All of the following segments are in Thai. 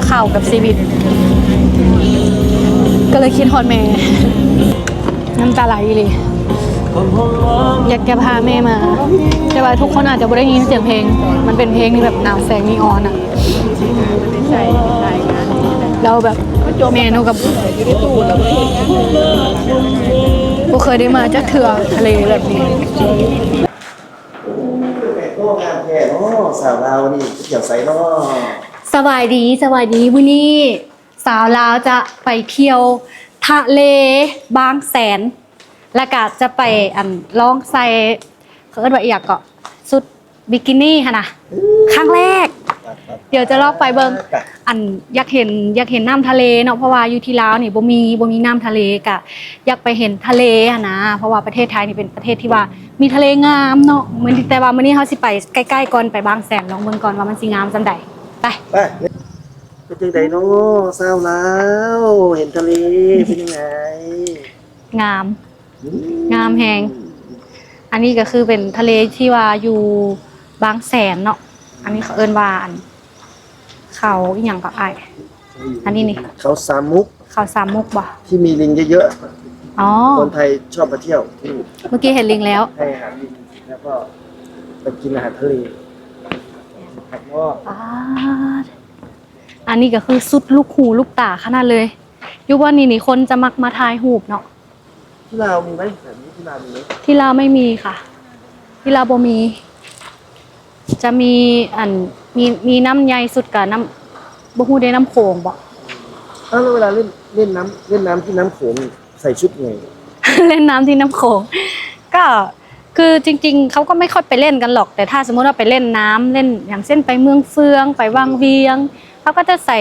กับเข้ากับชีวิต ก็เลยคิดฮอดแม่น้ำตาไหลเลย อยากจะพาแม่มา แต่ว่าทุกคนอาจจะไม่ได้ยินเสียงเพลง มันเป็นเพลงที่แบบหนาวแสงนีออนอะเราแบบแม่นูกับบ่เคยได้มาจากเถื่อทะเลแบบนี้โอ้งามแท้เนาะสาวเราวนี่เกี่ยวใสเนาะ สบายดีสบายดีวันนี้ สาวลาวจะไปเที่ยวทะเลบางแสน แล้วก็จะไปอันลองใส่เขาเอิ้นว่าอหย่างก็สุดบิกินี่ค่ะนะครั้งแรก เดี๋ยวจะลองไปเบิงอันอยากเห็นอยากเห็นน้ำทะเลเนาะเพราะว่าอยู่ที่ลาวนี่บ่มีบ่มีน้ำทะเลกะอยากไปเห็นทะเลอะนะ เพราะว่าประเทศไทยนี่เป็นประเทศที่ว่ามีทะเลงามเนาะมื้อนแต่ว่ามื้อนี้เฮาสิไปใกล้ๆก่อนไปบางแสนลองเบิ่งก่อนว่ามันสิงามจังใด ไป ไปเป็นจังไดเนาะสาวลาวเห็นทะเลเป็นยังไงงาม งามแฮงอันนี้ก็คือเป็นทะเลที่ว่าอยู่บางแสนเนาะอันนี้เขาเอิ้นว่าอัน เขาอีหยังก็อาย อันนี้นี่ เขาสามมุกเขาสามมุกบ่ที่มีลิงเยอะอ๋อ ๆ คนไทยชอบมาเที่ยวที่นี่เมื่อกี้เห็นลิงแล้วให้อาหารลิงแล้วก็ไปกินอาหารทะเลผักง อกป๊าดอันนี้ก็คือสุดลูกหูลูกตาขนาดเลยอยุว่านี่นี่คนจะมักมาถ่ายรูปเนาะที่ลาวมีไหมแบบนี้ที่ลาวมีไหมที่ลาวไม่มีค่ะ ที่ลาวบ่มี จะมีอันมีมีน้ำใยสุดกับน้ำบ่ฮู้ได้น้ำโขงบ่อ้าวแล้วเวลาเล่นเล่นน้ำเล่นน้ำที่น้ำโขงใส่ชุดไง เล่นน้ำที่น้ำโขงก็ คือจริง ๆ เขาก็ไม่ค่อยไปเล่นกันหรอก แต่ถ้าสมมติว่าไปเล่นน้ำเล่นอย่างเช่นไปเมืองเฟือง ไปวังเวียงเขาก็จะใส่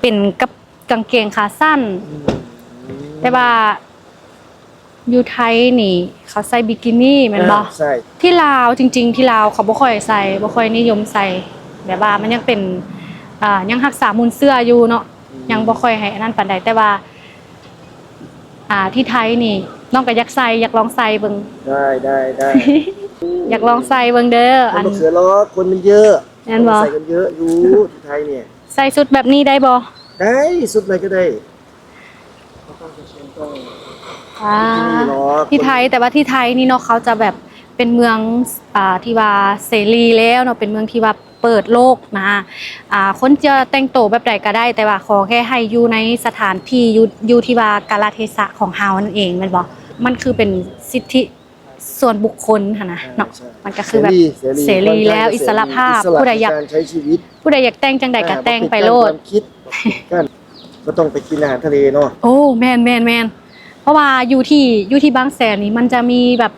เป็นกับกางเกงขาสั้น แต่ว่าอยู่ไทยนี่ เขาใส่บิกินี่แม่นบ่ใช่ที่ลาวจริง ๆ ที่ลาวเขาบ่ค่อยใส่บ่ค่อยนิยมใส่แบบว่ามันยังเป็นอ่ายังรักษามูลเสื้ออยู่เนาะยังบ่ค่อยให้อันนั้นปานใดแต่ว่า อ่าที่ไทยนี่น้องก็อยากใส่อยากลองใส่เบิ่งได้ได้ได้อยากลองใส่เบิ่งเด้อมัอันนมะเขือล้อคนมันเยอะแม่นบ่ใส่กันเยอะอยู่ที่ไทยเนี่ย ใส่ชุดแบบนี้ได้บ่ได้สุดอะไรก็ได้อ่าที่นี่หรอกที่ไทยแต่ว่าที่ไทยนี่เนาะเขาจะแบบ เป็นเมืองอ่าที่ว่าเสรีแล้วเนาะเป็นเมืองที่ว่าเปิดโลกนะอ่าคนจะแต่งตัวแบบใดก็ได้ แต่ว่าขอแค่ให้อยู่ในสถานที่อยู่อยู่ที่ว่ากาลเทศะของเฮานั่นเองแม่นบ่มันคือเป็นสิทธิส่วนบุคคลค่ะนะเนาะใช่มันก็คือแบบเสรีแล้วอิสรภาพอิสระผู้ใดอยากในการใช้ชีวิต ผู้ใดอยากแต่งจังใดก็แต่งไปโลดความคิดกันก็ต้องไปกินอาหารทะเลเนาะโอ้แมนแมนแมนเพราะว่าอยู่ที่อยู่ที่บางแสนนี่มันจะมีแบบ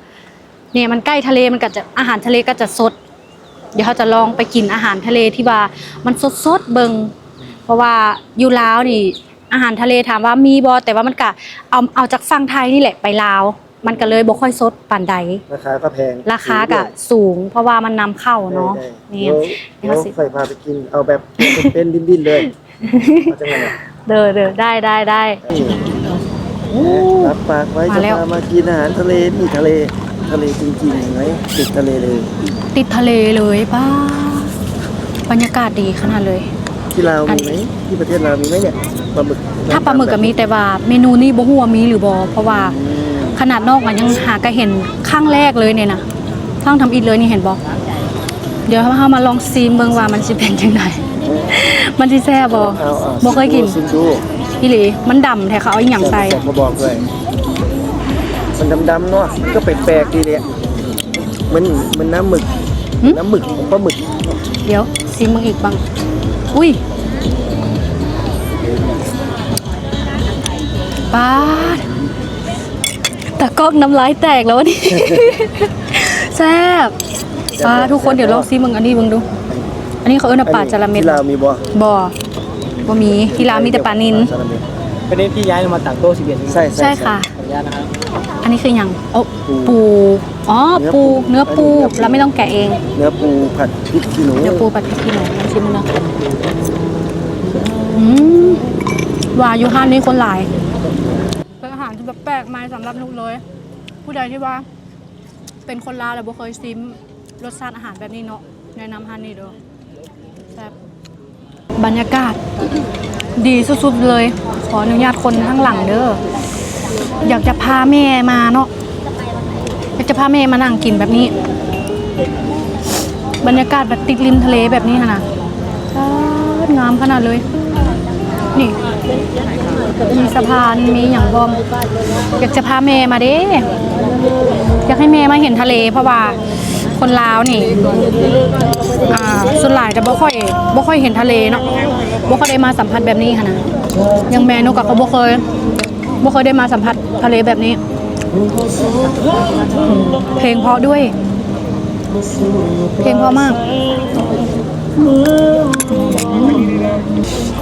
เนี่ยมันใกล้ทะเลมันก็จะอาหารทะเลก็จะสด เดี๋ยวเขาจะลองไปกินอาหารทะเลที่ว่ามันสดสดๆเบิงเพราะว่าอยู่ลาวนี่ อาหารทะเลถามว่ามีบ่แต่ว่ามันก็เอาเอาจากฝั่งไทยนี่แหละไปลาว มันก็เลยบ่ค่อยสดปานใดราคาก็แพงราคาก็สูง เพราะว่ามันนำเข้าได้เนาะได้นี่เดี๋ยวเดี๋ยวค่อยพาไปกินเอาแบบเป็นๆดิ้นๆเลยเอาจังไงเนี่ยเด้อเด้อได้ได้ได้รับปากไว้มาจะแล้วพามากินอาหารทะเลนี่ทะเล ทะเลจริงๆเห็นไหมติดทะเลเลย ติดทะเลเลยป้าบรรยากาศดีขนาดเลย ที่ลาวมีไหมที่ประเทศลาวมีไหมเนี่ยปลาหมึกถ้าปลาหมึกก็มีแต่ว่าเมนูนี้บ่ฮู้ว่ามีหรือบ่เพราะว่าอืมขนาดนอกมันยังหาก็เห็นข้างแรกเลยเนี่ยนะข้างทำอิฐเลยนี่เห็นบ่เดี๋ยวเรามาลองซีมเบิ่งว่ามันสิเป็นจังไดมันสิแซ่บบ่เอาเอาบ่เคยกินชิมดูอีหลีมันดำแท้เขาเอาอีหยังใส่บอกมาบอกเลย มันดำๆเนาะก็แปลกๆดีเลยเหมันเหมันน้ำหมึกน้ำหมึกของปลาหมึกเดี๋ยวซีมเบิ่งอีกบ้าง อุ้ยป้าดตะกล้องน้ำลายแตกแล้ววะนี่ แซ่บป้าทุกคนเดี๋ยวลองซีมึงอันนี้มึงดู อันนี้เขาเอิ้นว่าปลาจาระเม็ดที่ลาวมีบ่บ่บ่มีที่ลาวมีแต่ปลานินจาระเม็ดประเด็นที่ย้ายมาต่างโต๊ะสิบเอ็ดใช่ใช่ค่ะ ขออนุญาตนะครับอั นนี้คือหยังโอ้ปูปูอ๋อเนื้อปูปูเนื้อปูอันนี้เนื้อปู เราไม่ต้องแกะเอง เนื้อปูผัดพริกขี้หนูเดี๋ยวปูปัดพริกขี้หนูลองชิมดูนะอืมว่าอยู่ห้านนี้คนหลาย เป็นอาหารที่แบบแปลกใหม่สำหรับนุกเลย ผู้ใดที่ว่า เป็นคนลาวแล้วบ่เคยซิมรสชาติอาหารแบบนี้เนาะแนะนำห้านนี้เด้อแซ่บบรรยากาศ ดีสุดๆเลย ขออนุญาตคนข้างหลังเด้อ อยากจะพาแม่มาเนาะอยากจะพาแม่มานั่งกินแบบนี้ บรรยากาศแบบติดริมทะเลแบบนี้ค่ะนะอ่างามขนาดเลย นี่มีสะพานมีอย่างบอมอยากจะพาแม่มาเด้อยากให้แม่มาเห็นทะเล เพราะว่าคนลาวนี่อ่าส่วนหลายจะบ่ค่อยบ่ค่อยเห็นทะเลเนาะบ่ค่อยได้มาสัมผัสแบบนี้ค่ะนะอยังแม่นกกับเขาบ่เคย บ่เคยได้มาสัมผัสทะเลแบบนี้ เพลงเพราะด้วย เพลงเพราะมาก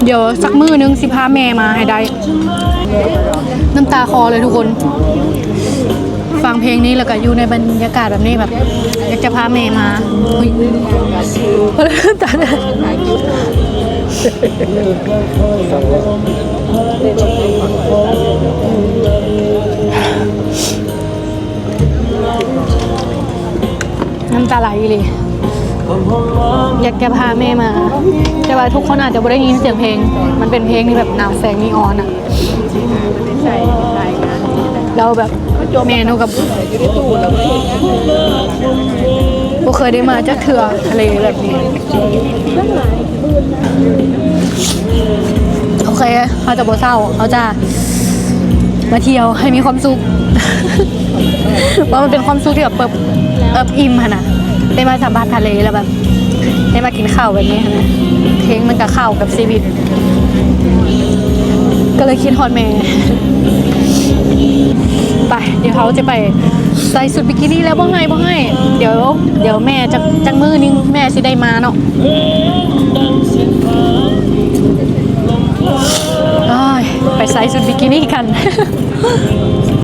เดี๋ยวสักมือนึงสิพาแม่มาให้ได้ น้ำตาคอเลยทุกคน ฟังเพลงนี้แล้วก็อยู่ในบรรยากาศแบบนี้แบบอยากจะพาแม่มาอุ๊ยตาเลย น้ำตาไหลเลย อยากจะพาแม่มา แต่ว่าทุกคนอาจจะไม่ได้ยินเสียงเพลง มันเป็นเพลงที่แบบหนาวแสงนีออนอะเราแบบแม่หนูกับบ่เคยได้มาจากเถื่อทะเลแบบนี้ โอเคเขาจะโบเศร้าเขาจะมาเที่ยวให้มีความสุข เพรามันเป็นความสุขที่แบบเปิบเอิบอิ่มค่ะนะได้มาสัมผัสทะเลแล้วแบบได้มากินข้าวแบบนี้ค่ะนะเพลงมันก็เข้ากับชีวิต ก็เลยคิดฮอดแม่ไปเดี๋ยวเขาจะไปใส่สุดบิกินี่แล้วบ่ให้บ่ให้เดี๋ยว เดี๋ยวแม่จะจังมือนึงแม่สิได้มาเนาะไปใส่สุดบิกินี่กัน